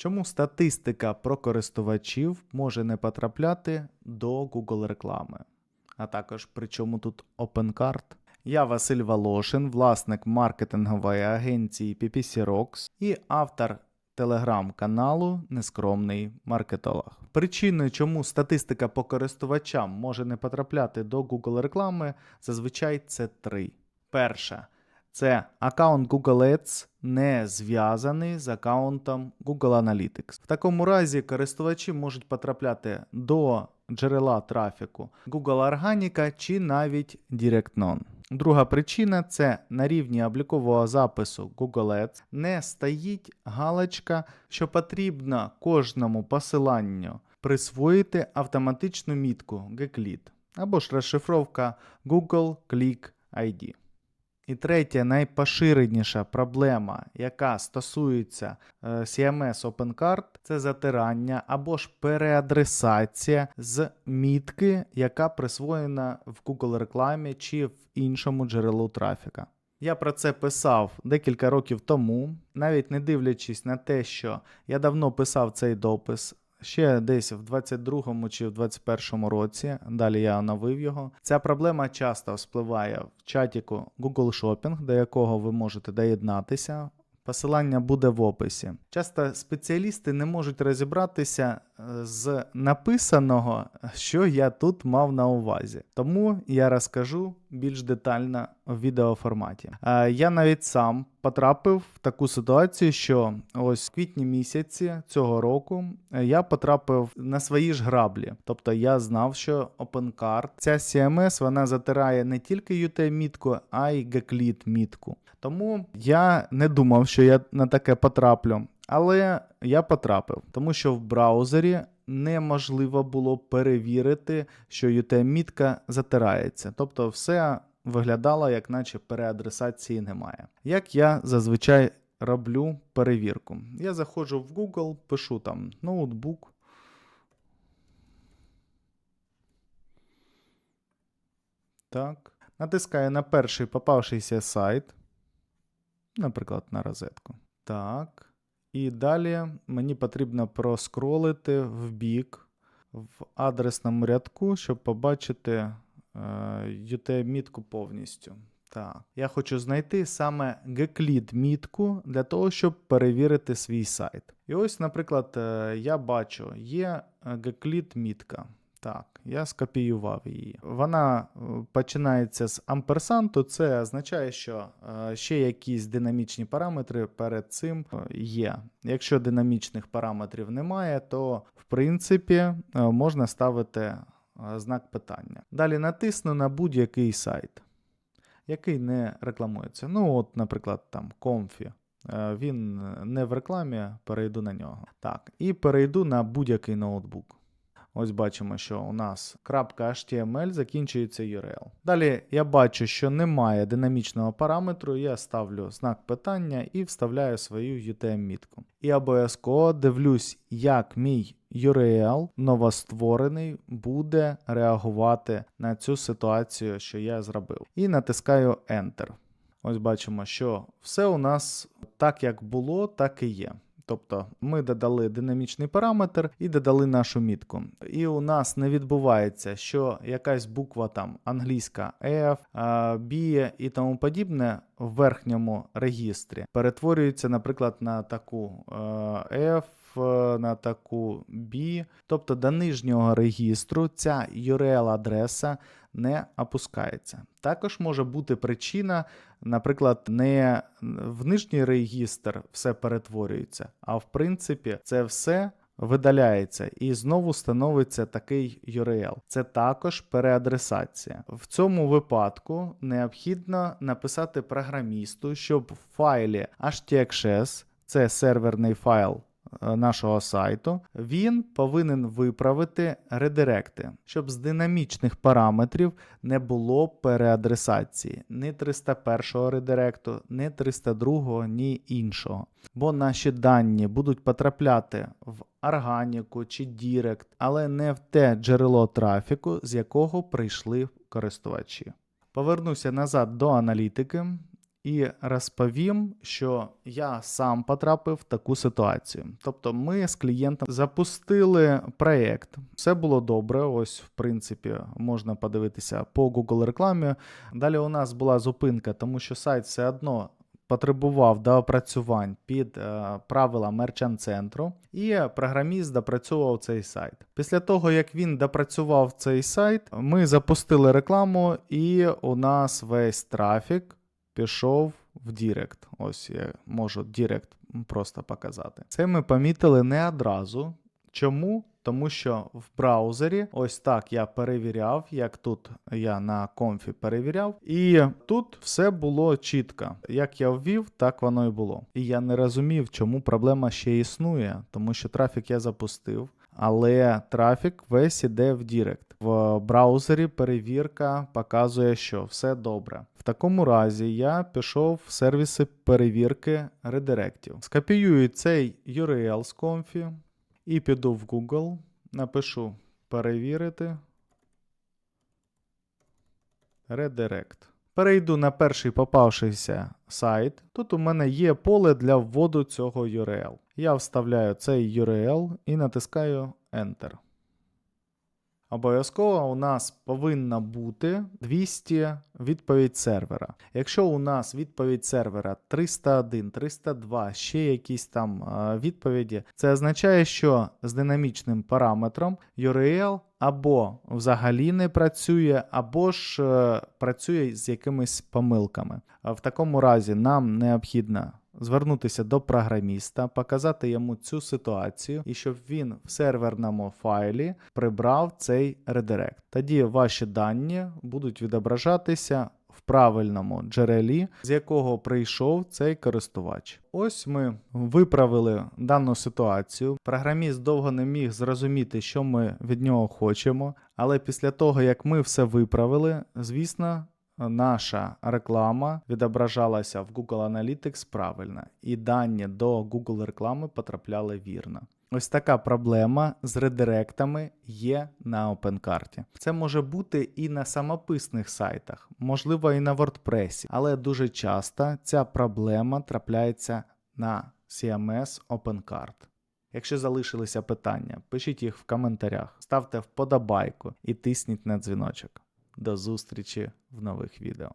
Чому статистика про користувачів може не потрапляти до Google реклами? А також при чому тут OpenCard? Я Василь Волошин, власник маркетингової агенції PPC Rocks і автор телеграм-каналу Нескромний маркетолог. Причиною, чому статистика по користувачам може не потрапляти до Google реклами, зазвичай це три. Перша це аккаунт Google Ads не зв'язаний з аккаунтом Google Analytics. В такому разі користувачі можуть потрапляти до джерела трафіку Google Органіка чи навіть DirectNon. Друга причина це на рівні облікового запису Google Ads не стоїть галочка, що потрібно кожному посиланню присвоїти автоматичну мітку GCLID або ж розшифровка Google Click ID. І третя найпоширеніша проблема, яка стосується е, CMS OpenCard, це затирання або ж переадресація з мітки, яка присвоєна в Google рекламі чи в іншому джерелу трафіка. Я про це писав декілька років тому, навіть не дивлячись на те, що я давно писав цей допис. Ще десь в 22-му чи в 21-му році, далі я оновив його. Ця проблема часто вспливає в чатіку Google Shopping, до якого ви можете доєднатися. Посилання буде в описі. Часто спеціалісти не можуть розібратися з написаного, що я тут мав на увазі. Тому я розкажу більш детально в відеоформаті. Е, Я навіть сам потрапив в таку ситуацію, що ось в квітні місяці цього року е, я потрапив на свої ж граблі. Тобто я знав, що OpenCard, ця CMS, вона затирає не тільки UT-мітку, а й GCLID мітку. Тому я не думав, що я на таке потраплю. Але я потрапив, тому що в браузері неможливо було перевірити, що UTM-мітка затирається. Тобто все виглядало, як наче переадресації немає. Як я зазвичай роблю перевірку. Я заходжу в Google, пишу там ноутбук. Так. Натискаю на перший попавшийся сайт. Наприклад, на розетку. Так. І далі мені потрібно проскролити в бік в адресному рядку, щоб побачити е, UTM-мітку повністю. Так, я хочу знайти саме GCLID мітку для того, щоб перевірити свій сайт. І ось, наприклад, е, я бачу, є GCLID мітка. Так, я скопіював її. Вона е, починається з амперсанту. Це означає, що е, ще якісь динамічні параметри перед цим е, є. Якщо динамічних параметрів немає, то в принципі можна ставити знак питання. Далі натисну на будь-який сайт, який не рекламується. Ну, от, наприклад, там Comfy. Він не в рекламі, перейду на нього. Так, і перейду на будь-який ноутбук. Ось бачимо, що у нас .html закінчується URL. Далі я бачу, що немає динамічного параметру, я ставлю знак питання і вставляю свою UTM-мітку. І обов'язково дивлюсь, як мій URL новостворений буде реагувати на цю ситуацію, що я зробив. І натискаю Enter. Ось бачимо, що все у нас так, як було, так і є. Тобто ми додали динамічний параметр і додали нашу мітку. І у нас не відбувається, що якась буква там англійська F, B і тому подібне в верхньому регістрі перетворюється, наприклад, на таку F. На таку B, тобто до нижнього регістру ця URL-адреса не опускається. Також може бути причина, наприклад, не в нижній регістр все перетворюється, а в принципі це все видаляється і знову становиться такий URL. Це також переадресація. В цьому випадку необхідно написати програмісту, щоб в файлі htaccess, це серверний файл нашого сайту, він повинен виправити редиректи, щоб з динамічних параметрів не було переадресації ні 301 редиректу, ні 302, ні іншого. Бо наші дані будуть потрапляти в органіку чи Дірект, але не в те джерело трафіку, з якого прийшли користувачі. Повернуся назад до аналітики. І розповім, що я сам потрапив в таку ситуацію. Тобто, ми з клієнтом запустили проєкт. Все було добре. Ось, в принципі, можна подивитися по Google рекламі. Далі у нас була зупинка, тому що сайт все одно. Потребував доопрацювань під е, правила мерчант центру, і програміст допрацьовував цей сайт. Після того, як він допрацював цей сайт, ми запустили рекламу, і у нас весь трафік пішов в Дірект. Ось я можу Дірект просто показати. Це ми помітили не одразу. Чому? Тому що в браузері, ось так я перевіряв, як тут я на комфі перевіряв, і тут все було чітко. Як я ввів, так воно і було. І я не розумів, чому проблема ще існує, тому що трафік я запустив, але трафік весь іде в Дірект. В браузері перевірка показує, що все добре. В такому разі я пішов в сервіси перевірки редиректів. Скопіюю цей URL з комфі і піду в Google, напишу перевірити редирект. Перейду на перший попавшийся сайт. Тут у мене є поле для вводу цього URL. Я вставляю цей URL і натискаю Enter. Обов'язково у нас повинна бути 200 відповідь сервера. Якщо у нас відповідь сервера 301, 302, ще якісь там е, відповіді, це означає, що з динамічним параметром URL або взагалі не працює, або ж е, працює з якимись помилками. В такому разі нам необхідно звернутися до програміста, показати йому цю ситуацію, і щоб він в серверному файлі прибрав цей редирект. Тоді ваші дані будуть відображатися в правильному джерелі, з якого прийшов цей користувач. Ось ми виправили дану ситуацію. Програміст довго не міг зрозуміти, що ми від нього хочемо, але після того, як ми все виправили, звісно, наша реклама відображалася в Google Analytics правильно, і дані до Google реклами потрапляли вірно. Ось така проблема з редиректами є на OpenCart. Це може бути і на самописних сайтах, можливо, і на WordPress, але дуже часто ця проблема трапляється на CMS OpenCart. Якщо залишилися питання, пишіть їх в коментарях, ставте вподобайку і тисніть на дзвіночок. До зустрічі в нових відео.